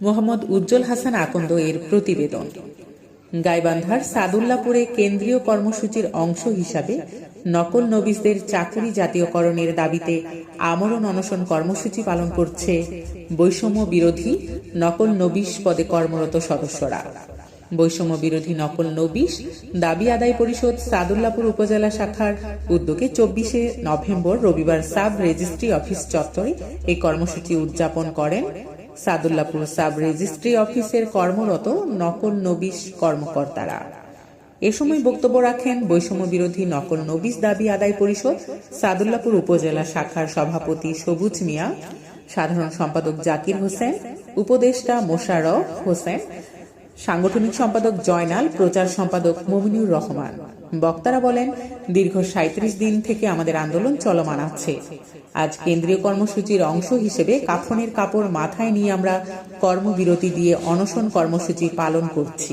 মোহাম্মদ উজ্জ্বল হাসান আকন্দ এর প্রতিবেদন। গাইবান্ধার সাদুল্লাপুরে কেন্দ্রীয় কর্মসূচির অংশ হিসাবে নকল নবিসদের চাকুরি জাতীয়করণের দাবিতে আমরণ অনশন কর্মসূচি পালন করছে বৈষম্য বিরোধী নকল নবিশ পদে কর্মরত সদস্যরা। বৈষম্য বিরোধী নকল নবিশ দাবি আদায় পরিষদ সাদুল্লাপুর উপজেলা শাখার উদ্যোগে চব্বিশে নভেম্বর রবিবার সাব রেজিস্ট্রি অফিস চত্বরে এই কর্মসূচি উদযাপন করেন সাদুল্লাপুর সাব রেজিস্ট্রি অফিসের কর্মরত নকল নবিশ কর্মকর্তারা। এ সময় বক্তব্য রাখেন বৈষম্য বিরোধী নকল নবিশ দাবি আদায় পরিষদ, সাদুল্লাপুর উপজেলা শাখার সভাপতি সবুজ মিয়া, সাধারণ সম্পাদক জাকির হোসেন, উপদেষ্টা মোশারফ হোসেন সাংগঠনিক সম্পাদক জয়নাল, প্রচার সম্পাদক মমিনুর রহমান। বক্তারা বলেন, দীর্ঘ সাঁত্রিশ দিন থেকে আমাদের আন্দোলন চলমান আছে। আজ কেন্দ্রীয় কর্মসূচির অংশ হিসেবে কাফনের কাপড় মাথায় নিয়ে আমরা কর্মবিরতি দিয়ে অনশন কর্মসূচি পালন করছি।